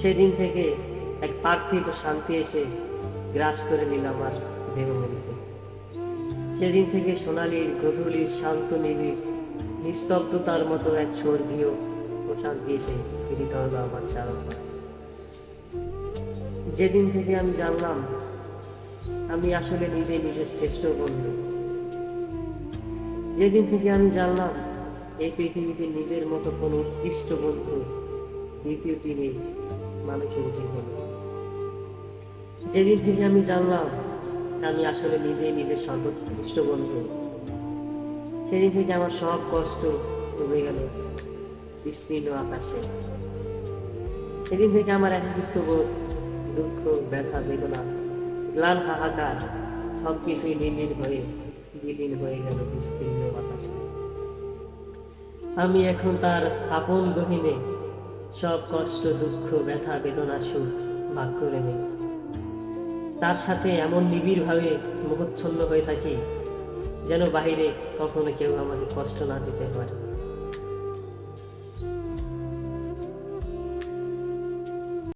সেদিন থেকে এক পার্থিব শান্তি এসে গ্রাস করে নিল আমার দেহমনকে সেদিন থেকে সোনালির, গধূলির শান্ত নিবিড় নিস্তব্ধতার মতো এক স্বর্গীয় প্রশান্তি এসে ফিরিতে হলো আমার চারপাশ। যেদিন থেকে আমি জানলাম, আমি আসলে নিজে নিজের শ্রেষ্ঠ বন্ধু। যেদিন থেকে আমি জানলাম, এই পৃথিবীতে নিজের মতো কোনো উৎকৃষ্ট বন্ধু দ্বিতীয়টি নেই। মানুষের জীবনে যেদিন থেকে আমি জানলাম আমি আসলে নিজেই নিজের সর্বোৎকৃষ্ট বন্ধু, সেদিন থেকে আমার সব কষ্ট ডুবে গেল বিস্তীর্ণ আকাশে। সেদিন থেকে আমার একাকিত্ব বোধ দুঃখ, ব্যথা, বেদনা গ্লান হাহাকার সব কিছুই নিজের হয়ে বিলীন হয়ে গেল বিস্তীর্ণ আকাশে। আমি এখন তার আপন গহিনে সব কষ্ট, দুঃখ, ব্যথা, বেদনা, সুখ ভাগ করে নেই তার সাথে এমন নিবিড়ভাবে মোহচ্ছন্ন হয়ে থাকি যেন বাহিরে কখনো কেউ আমাকে কষ্ট না দিতে পারে।